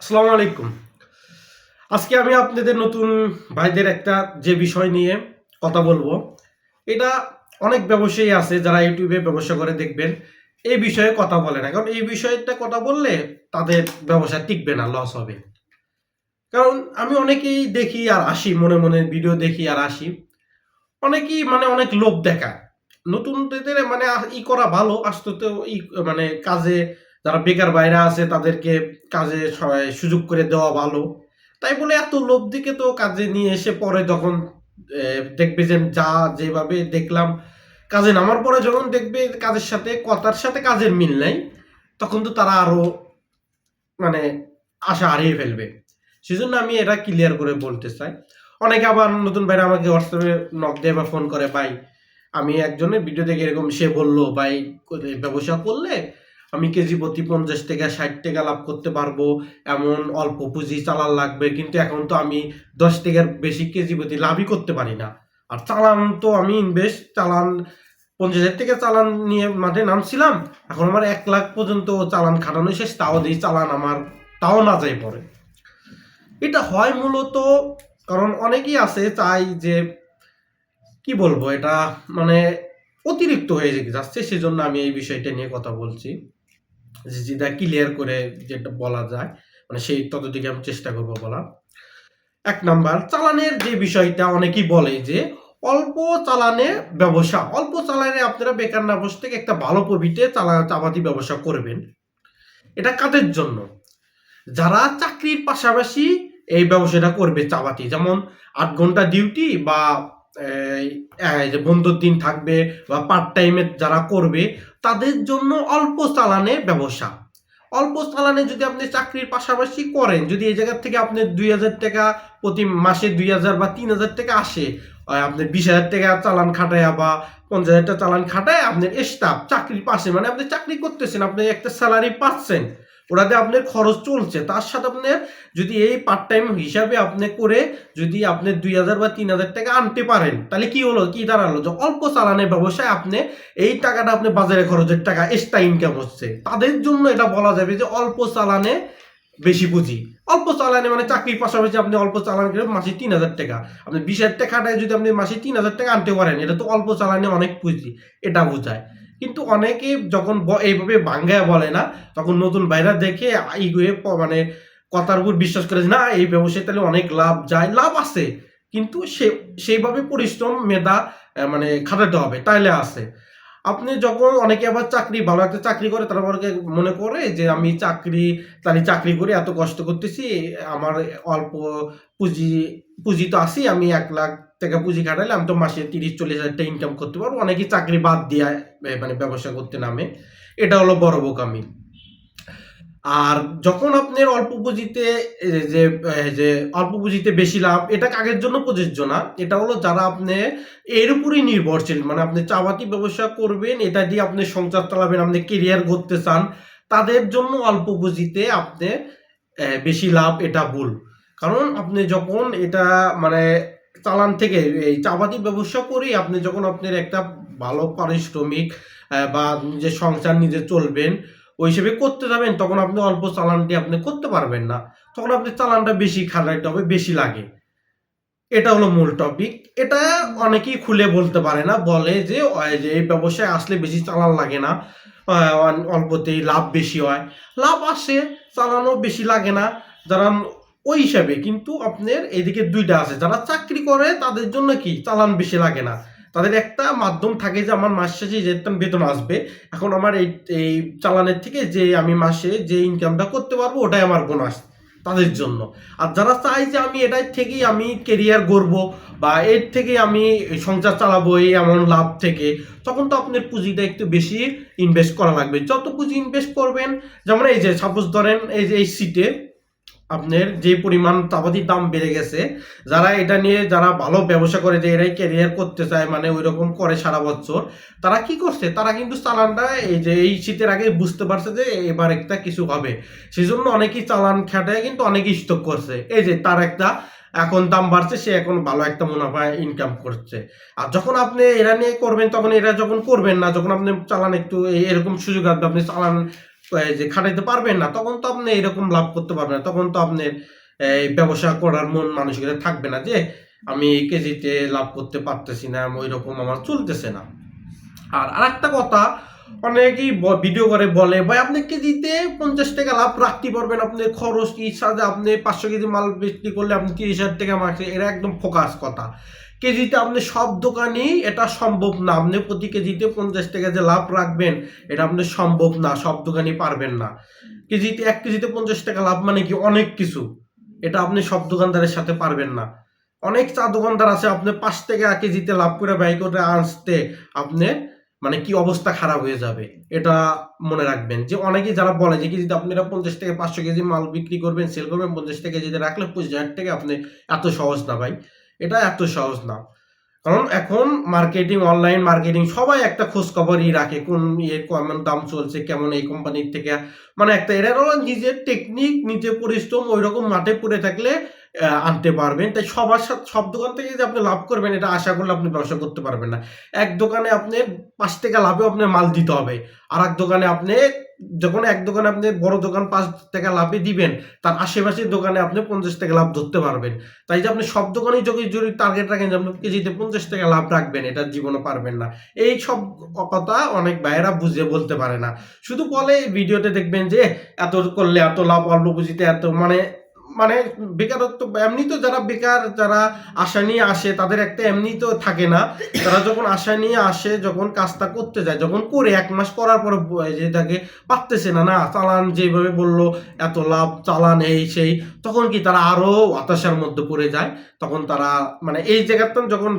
আসসালামু আলাইকুম। আজকে আমি আপনাদের নতুন ভাইদের একটা যে বিষয় নিয়ে কথা বলব, এটা অনেক ব্যবসায়ী আছে যারা ইউটিউবে ব্যবসা করে দেখবেন, এই বিষয়ে কথা বলে না। কারণ এই বিষয়টা কথা বললে তাদের ব্যবসা টিকবে না লস হবে। কারণ আমি অনেকেই দেখি আর আসি, মনে মনে ভিডিও দেখি আর আসি। অনেকেই মানে অনেক লোভ দেখা নতুনদের মানে ই করা ভালো, আসতে তো ই মানে কাজে যারা বেকার বাইরে আছে, তাদেরকে কাজে সুযোগ করে দেওয়া ভালো। তাই বলে এত লোভ দিকে তো কাজে নিয়ে এসে পরে যখন দেখবে যে যা যেভাবে দেখলাম, কাজে নামার পরে যখন দেখবে কাজের সাথে, কথার সাথে কাজের মিল নাই, তখন তো তারা আরও মানে আশা হারিয়ে ফেলবে। সেজন্য আমি এটা ক্লিয়ার করে বলতে চাই। অনেকে আবার নতুন ভাইরা আমাকে হোয়াটসঅ্যাপে নক দেয় বা ফোন করে, ভাই, আমি একজনের ভিডিও দেখে এরকম সে বলল, ভাই, ব্যবসা করলে আমি কেজি প্রতি পঞ্চাশ টাকা, ষাট টাকা লাভ করতে পারব। এমন অল্প পুঁজি চালান লাগবে, কিন্তু এখন তো আমি দশ টাকার বেশি কেজি প্রতি লাভই করতে পারি না। আর চালান তো আমি ইনভেস্ট চালান পঞ্চাশ হাজার টাকা চালান নিয়ে মাঠে নামছিলাম। এখন আমার এক লাখ পর্যন্ত চালান খাটানো শেষ, তাও দিই চালান আমার, তাও না যায় পরে এটা হয় মূলত কারণ অনেকেই আছে, চাই যে, কি বলব, এটা মানে অতিরিক্ত হয়ে যাচ্ছে, সেজন্য আমি এই বিষয়টা নিয়ে কথা বলছি। যেটা ক্লিয়ার করে যেটা বলা যায় মানে সেই ততদিকে আমি চেষ্টা করব বলার। এক নাম্বার, চালানের যে বিষয়টা অনেকেই বলে যে অল্প চালানে ব্যবসা, অল্প চালানে আপনারা বেকার না বসে থেকে একটা ভালো প্রফিটে চালা চাপাতি ব্যবসা করবেন। এটা কাদের জন্য? যারা চাকরির পাশাপাশি এই ব্যবসাটা করবে চাবাতি যেমন আট ঘণ্টা ডিউটি বা যে বন্ধুর দিন থাকবে বা পার্ট টাইমে যারা করবে, তাদের জন্য অল্প চালানে ব্যবসা। অল্প চালানে যদি আপনি চাকরির পাশাপাশি করেন, যদি এই জায়গার থেকে আপনি দুই হাজার টাকা প্রতি মাসে দুই হাজার বা তিন হাজার টাকা আসে আপনি বিশ হাজার টাকা চালান খাটায় বা পঞ্চাশ হাজার টাকা চালান খাটায় আপনার স্টাফ চাকরির পাশে মানে আপনি চাকরি করতেছেন, আপনি একটা স্যালারি পাচ্ছেন। ওটাতে আপনার খরচ চলছে। তার সাথে আপনার যদি এই পার্ট টাইম হিসাবে আপনি করে যদি আপনি দুই হাজার বা তিন হাজার টাকা আনতে পারেন, তাহলে কি হলো? কি দাঁড়াল? যে অল্প চালানের ব্যবসায় আপনি এই টাকাটা আপনি বাজারে খরচের টাকা এক্সট্রা ইনকাম হচ্ছে। তাদের জন্য এটা বলা যাবে যে অল্প চালানে বেশি পুঁজি। অল্প চালানে মানে চাকরির পাশাপাশি আপনি অল্প চালান করে মাসে তিন হাজার টাকা। আপনি বিশ হাজার টাকাটায় যদি আপনি মাসে তিন হাজার টাকা আনতে পারেন, এটা তো অল্প চালানে অনেক পুঁজি। এটা বোঝায়। কিন্তু অনেকে যখন এইভাবে বাঙ্গায় বলে না, তখন নতুন বাইরা দেখে ইগুয়ে মানে কথার উপর বিশ্বাস করে না, এই ব্যবসায় তাহলে অনেক লাভ যায়। লাভ আছে, কিন্তু সে, সেইভাবে পরিশ্রম, মেধা মানে খাটাতে হবে, তাইলে আছে। আপনি যখন অনেকে আবার চাকরি, ভালো একটা চাকরি করে, তারা আবার মনে করে যে, আমি চাকরি, তাহলে চাকরি করে এত কষ্ট করতেছি, আমার অল্প পুঁজি পুঁজি তো আসি আমি এক লাখ টাকা পুঁজি খাটাইলে আমি তো মাসে তিরিশ, চল্লিশ হাজার টাকা ইনকাম করতে পারব। অনেকেই চাকরি বাদ দিয়ে মানে ব্যবসা করতে নামে। এটা হলো বড় বোকামি। আর যখন আপনার অল্প পুঁজিতে যে যে, অল্প পুঁজিতে বেশি লাভ, এটা কাগের জন্য প্রযোজ্য না? এটা হলো যারা আপনি, এর উপরেই নির্ভরশীল। মানে আপনি চাবাতি ব্যবসা করবেন, এটা দিয়ে আপনি সংসার চালাবেন, আপনি কেরিয়ার করতে চান, তাদের জন্য অল্প পুঁজিতে আপনি বেশি লাভ, এটা ভুল। কারণ আপনি যখন এটা মানে চালান থেকে, এই চাবাতি ব্যবসা করেই আপনি যখন আপনার একটা ভালো পারিশ্রমিক বা নিজের সংসার নিজে চলবেন, ওই হিসেবে করতে যাবেন, তখন আপনি অল্প চালানটি আপনি করতে পারবেন না। তখন আপনি চালানটা বেশি খাটাইতে হবে, বেশি লাগে। এটা হলো মূল টপিক এটা অনেকেই খুলে বলতে পারে না, বলে যে যে, এই ব্যবসায় আসলে বেশি চালান লাগে না অল্পতেই লাভ বেশি হয়। লাভ আসে চালানো বেশি লাগে না। যারা ওই হিসাবে কিন্তু আপনার এদিকে দুইটা আছে। যারা চাকরি করে, তাদের জন্য কি চালান বেশি লাগে না। তাদের একটা মাধ্যম থাকে যে, আমার মাস শেষে যে বেতন আসবে, এখন আমার এই এই চালানের থেকে যে আমি মাসে যে ইনকামটা করতে পারব, ওটাই আমার বোনাস তাদের জন্য। আর যারা চায় যে, আমি এটার থেকেই আমি কেরিয়ার গড়ব বা এর থেকে আমি সংসার চালাবো, এই এমন লাভ থেকে, তখন তো আপনার পুঁজিটা একটু বেশি ইনভেস্ট করা লাগবে। যত পুঁজি ইনভেস্ট করবেন, যেমন এই যে সাপোজ ধরেন এই যে, এই সিটে আপনার যে পরিমাণ চাপাতির দাম বেড়ে গেছে, যারা এটা নিয়ে যারা ভালো ব্যবসা করে, যে এরাই ক্যারিয়ার করতে চায় মানে ওই রকম করে সারা বছর, তারা কি করছে? তারা কিন্তু চালানটা এই যে এই শীতের আগে বুঝতে পারছে যে এবার একটা কিছু হবে। সেই জন্য অনেকেই চালান খাটায় কিন্তু অনেকেই স্টক করছে। এই যে তার একটা এখন দাম বাড়ছে, সে এখন ভালো একটা মুনাফা ইনকাম করছে। আর যখন আপনি এরা নিয়ে করবেন, তখন এরা যখন করবেন না, যখন আপনি চালান একটু এরকম সুযোগ আসবে, আপনি চালান যে খাটাইতে পারবেন না, তখন তো আপনি এরকম লাভ করতে পারবেন না। তখন তো আপনার এই ব্যবসা করার মন মানসিকতা থাকবে না যে, আমি কেজিতে লাভ করতে পারতেছি না ওই রকম আমার চলতেছে না। আর আরেকটা কথা, অনেকেই ভিডিও করে বলে, ভাই, আপনি কেজিতে পঞ্চাশ টাকা লাভ রাখতে পারবেন, আপনার খরচ কি? সাথে আপনি পাঁচশো কেজি মাল বিক্রি করলে আপনি তিরিশ হাজার টাকা মারছে এরা একদম ফোকাস কথা। কেজিতে আপনি সব দোকানেই এটা সম্ভব না। আপনি প্রতি কেজিতে পঞ্চাশ টাকা যে লাভ রাখবেন, এটা আপনি সম্ভব না, সব দোকানই পারবেন না। কেজিতে, এক কেজিতে পঞ্চাশ টাকা লাভ মানে কি অনেক কিছু। এটা আপনি সব দোকানদারের সাথে পারবেন না। অনেক চা দোকানদার আছে, আপনি পাঁচ টাকা কেজিতে লাভ করে ব্যয় করে আসতে আপনি মানে কি অবস্থা খারাপ হয়ে যাবে, এটা মনে রাখবেন। যে অনেকেই যারা বলে যে কেজিতে আপনারা পঞ্চাশ থেকে পাঁচশো কেজি মাল বিক্রি করবেন সেল করবেন, পঞ্চাশ টাকা কেজিতে রাখলে পঁচিশ হাজার টাকা আপনি এত সহজ না ভাই। এটা এত সহজ না। কারণ এখন মার্কেটিং অনলাইন মার্কেটিং সবাই একটা খোঁজ খবরই রাখে, কোন ইয়ে কেমন দাম চলছে, কেমন এই কোম্পানির থেকে। মানে একটা এরাও নিজের টেকনিক নিজের পরিশ্রম ওই রকম মাঠে পড়ে থাকলে আনতে পারবেন। তাই সবার সাথে, সব দোকান থেকে যে আপনি লাভ করবেন, এটা আশা করলে আপনি ব্যবসা করতে পারবেন না। এক দোকানে আপনি পাঁচ টাকা লাভে আপনার মাল দিতে হবে। আর এক দোকানে আপনি যখন এক দোকানে আপনি বড় দোকান পাঁচ টাকা লাভে দিবেন, তার আশেপাশের দোকানে আপনি পঞ্চাশ টাকা লাভ ধরতে পারবেন। তাই যে আপনি সব দোকানেই যদি যদি টার্গেট রাখেন যে আপনি কেজিতে পঞ্চাশ টাকা লাভ রাখবেন, এটা জীবনে পারবেন না। এই সব কথা অনেক ভাইয়েরা বুঝে বলতে পারে না। শুধু বলে ভিডিওতে দেখবেন যে, এত করলে এত লাভ, অল্প পুঁজিতে এত মানে মানে বেকারত্ব, এমনি তো যারা বেকার, যারা আশা নিয়ে আসে, তাদের একটা এমনি তো থাকে না। তারা যখন আশা নিয়ে আসে, যখন কাজটা করতে যায়, যখন করে এক মাস করার পরে যেটাকে পারতেছে না না, চালান যেভাবে বলল, এত লাভ, চালান এই সেই, তখন কি তারা আরও হতাশার মধ্যে পড়ে যায়? তখন তারা মানে এই জায়গাতে যখন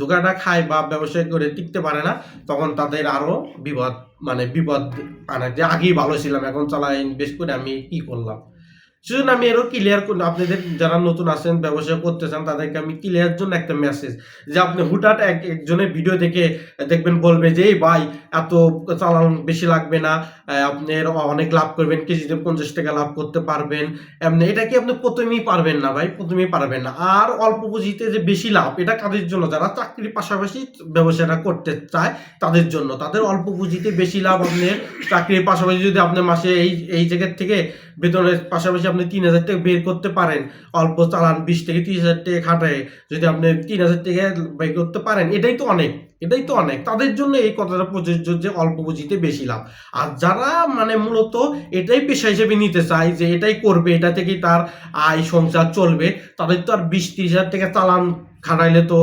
ধোকাটা খায় বা ব্যবসায় করে টিকতে পারে না, তখন তাদের আরও বিপদ মানে বিপদ মানে যে আগেই ভালো ছিলাম, এখন চালা ইনভেস্ট করে আমি কি করলাম? সেজন্য আমি এরও ক্লিয়ার আপনাদের যারা নতুন আছেন ব্যবসা করতে চান তাদেরকে আমি ক্লিয়ার জন্য একটা মেসেজ যে আপনি হুটাট এক একজনের ভিডিও দেখে দেখবেন বলবে যে এই ভাই এত চালান বেশি লাগবে না আহ, আপনি এর অনেক লাভ করবেন কেজিতে পঞ্চাশ টাকা লাভ করতে পারবেন। এমনি এটা কি আপনি প্রথমেই পারবেন না ভাই? প্রথমেই পারবেন না। আর অল্প পুঁজিতে যে বেশি লাভ এটা কাদের জন্য? যারা চাকরির পাশাপাশি ব্যবসাটা করতে চায় তাদের জন্য। তাদের অল্প পুঁজিতে বেশি লাভ আপনি চাকরির পাশাপাশি যদি আপনি মাসে এই এই জায়গার থেকে বেতনের পাশাপাশি আপনি তিন হাজার টাকা বের করতে পারেন। অল্প চালান বিশ থেকে তিরিশ হাজার টাকা খাটায় যদি আপনি তিন হাজার টাকা বের করতে পারেন, এটাই তো অনেক, এটাই তো অনেক। তাদের জন্য এই কথাটা প্রযোজ্য যে অল্প পুঁজিতে বেশি লাভ। আর যারা মানে মূলত এটাই পেশা হিসেবে নিতে চায় যে এটাই করবে, এটা থেকে তার আয় সংসার চলবে, তাদের তো আর বিশ তিরিশ হাজার টাকা চালান খাটাইলে তো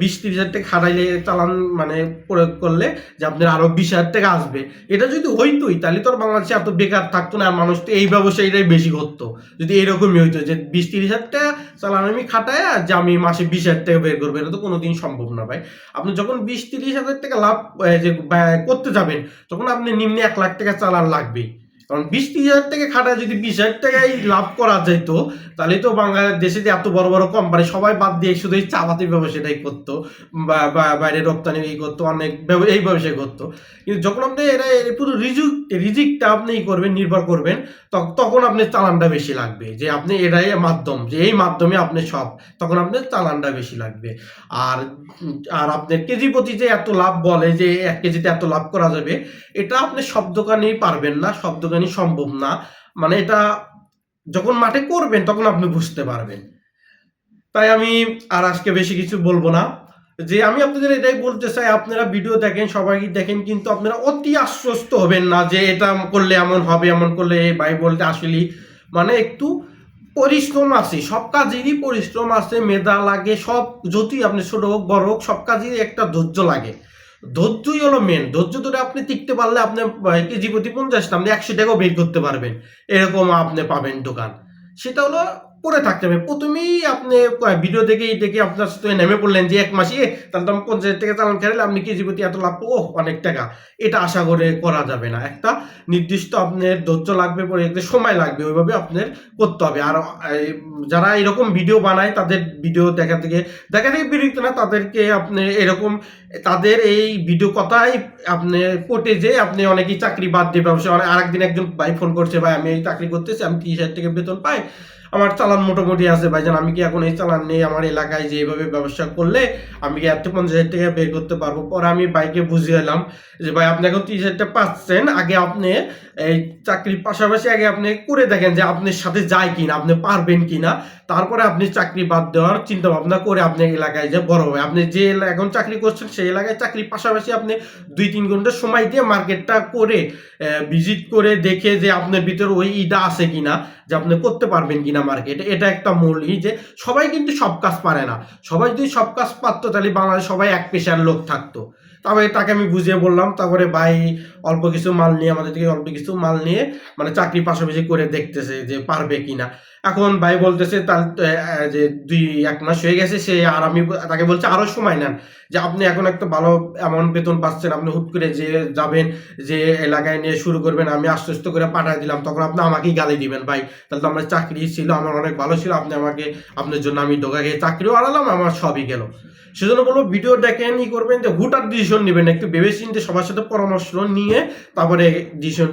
বিশ তিরিশ হাজার টাকা খাটাইলে চালান মানে প্রয়োগ করলে যে আপনার আরও বিশ হাজার টাকা আসবে। এটা যদি হইতোই, তাহলে তো আর বাংলাদেশে এত বেকার থাকতো না, আর মানুষ তো এই ব্যবসায়ীটাই বেশি করতো। যদি এরকমই হইতো যে বিশ তিরিশ হাজার টাকা চালান আমি খাটায় যে আমি মাসে বিশ হাজার টাকা বের করব, এটা তো কোনোদিন সম্ভব না ভাই। আপনি যখন বিশ তিরিশ হাজার টাকা লাভ যে করতে যাবেন, তখন আপনি নিম্নে এক লাখ টাকা চালান লাগবেই। কারণ বিশ তিরিশ হাজার টাকা খাটায় যদি বিশ হাজার টাকায় লাভ করা যেত, তাহলে তো বাংলাদেশে যে এত বড় বড় কোম্পানি সবাই বাদ দিয়ে শুধু এই চাপাতি ব্যবসাটাই করতো, বা বাইরে রপ্তানি এই করতো, অনেক এই ব্যবসায় করতো। কিন্তু যখন আপনি এরা পুরো রিজিক, রিজিকটা আপনি করবেন, নির্ভর করবেন তখন আপনি চালানটা বেশি লাগবে। যে আপনি এটাই মাধ্যম, যে এই মাধ্যমে আপনি সব, তখন আপনার চালানটা বেশি লাগবে। আর আর আপনার কেজি প্রতি যে এত লাভ বলে, যে এক কেজিতে এত লাভ করা যাবে, এটা আপনি সব দোকানেই পারবেন না, সব দোকানেই সম্ভব না। মানে এটা যখন মাঠে করবেন, তখন আপনি বুঝতে পারবেন। তাই আমি আর আজকে বেশি কিছু বলব না। যে আমি আপনাদের এটাই বলতে চাই, আপনারা ভিডিও দেখেন, সবাই দেখেন, কিন্তু আপনারা অতি আশ্বস্ত হবেন না যে এটা করলে এমন হবে, এমন করলে ভাই বলতে আসলেই মানে একটু পরিশ্রম আছে। সব কাজেরই পরিশ্রম আছে, মেধা লাগে, সব যদি আপনি ছোট হোক, বড় হোক, সব কাজেরই একটা ধৈর্য লাগে। ধৈর্যই হলো মেন ধৈর্য ধরে আপনি টিকতে পারলে আপনি কেজি প্রতি পঞ্চাশ আপনি একশো টাকাও বের করতে পারবেন। এরকম আপনি পাবেন দোকান। সেটা হলো পরে থাকতে হবে। প্রথমেই আপনি ভিডিও দেখে দেখে আপনার সাথে নেমে পড়লেন যে এক মাসে, তাহলে আমি পঞ্চাশ টাকা চালান খেলে আপনি কেজি প্রতি এত লাভ ও অনেক টাকা। এটা আশা করে করা যাবে না। একটা নির্দিষ্ট আপনার ধৈর্য লাগবে, পরে একটা সময় লাগবে, ওইভাবে আপনার করতে হবে। আর যারা এরকম ভিডিও বানায়, তাদের ভিডিও দেখা থেকে দেখা থেকে বিরক্ত না, তাদেরকে আপনি এরকম, তাদের এই ভিডিও কথাই আপনি কোর্টে যে আপনি অনেকেই চাকরি বাদ দিয়ে ব্যবসা অনেক আরেকদিন একজন ভাই ফোন করছে, ভাই, আমি এই চাকরি করতেছি, আমি তিরিশ হাজার টাকা বেতন পাই। আমার চালান মোটামুটি আছে ভাইজান, আমি কি এখন এই চালান নেই? আমার এলাকায় যে এইভাবে ব্যবসা করলে আমি কি এত পঞ্চাশ হাজার টাকা বের করতে পারব? পরে আমি বাইকে বুঝিয়ে এলাম যে, ভাই, আপনি এখন তিরিশ হাজার টাকা পাচ্ছেন। আগে আপনি এই চাকরির পাশাপাশি আগে আপনি করে দেখেন যে, আপনার সাথে যায় কিনা, আপনি পারবেন কিনা। তারপরে আপনি চাকরি বাদ দেওয়ার চিন্তা ভাবনা করে আপনি এলাকায় যে বড় হবে আপনি যে এখন চাকরি করছেন, সেই এলাকায় চাকরির পাশাপাশি আপনি দুই তিন ঘণ্টা সময় দিয়ে মার্কেটটা করে ভিজিট করে দেখে যে আপনার ভিতরে ওই ইটা আছে কিনা, যে আপনি করতে পারবেন কিনা মার্কেট। এটা একটা মূল ই যে সবাই কিন্তু সব কাজ পারে না। সবাই যদি সব কাজ পারতো, তাহলে বাংলাদেশ সবাই এক পেশার লোক থাকতো। তারপরে তাকে আমি বুঝিয়ে বললাম, তারপরে ভাই অল্প কিছু মাল নিয়ে আমাদের থেকে অল্প কিছু মাল নিয়ে মানে চাকরি পাশাপাশি করে দেখতেছে যে পারবে কিনা। এখন ভাই বলতেছে তার যে দুই, এক মাস হয়ে গেছে, সে আর আমি তাকে বলছে আরও সময় নেন, যে আপনি এখন একটা ভালো অ্যামাউন্ট বেতন পাচ্ছেন, আপনি হুট করে যে যাবেন, যে এলাকায় নিয়ে শুরু করবেন, আমি আস্তে করে পাঠিয়ে দিলাম, তখন আপনি আমাকেই গালি দিবেন, ভাই তাহলে তো আমার চাকরি ছিল, আমার অনেক ভালো ছিল, আপনি আমাকে, আপনার জন্য আমি ঢোকা গিয়ে চাকরিও আড়ালাম আমার সবই গেল। সেজন্য বলব ভিডিও দেখেন, ই করবেন, যে হুটার ডিসিশন নেবেন, একটু ভেবে চিন্তে সবার সাথে পরামর্শ নিয়ে তারপরে ডিসিশন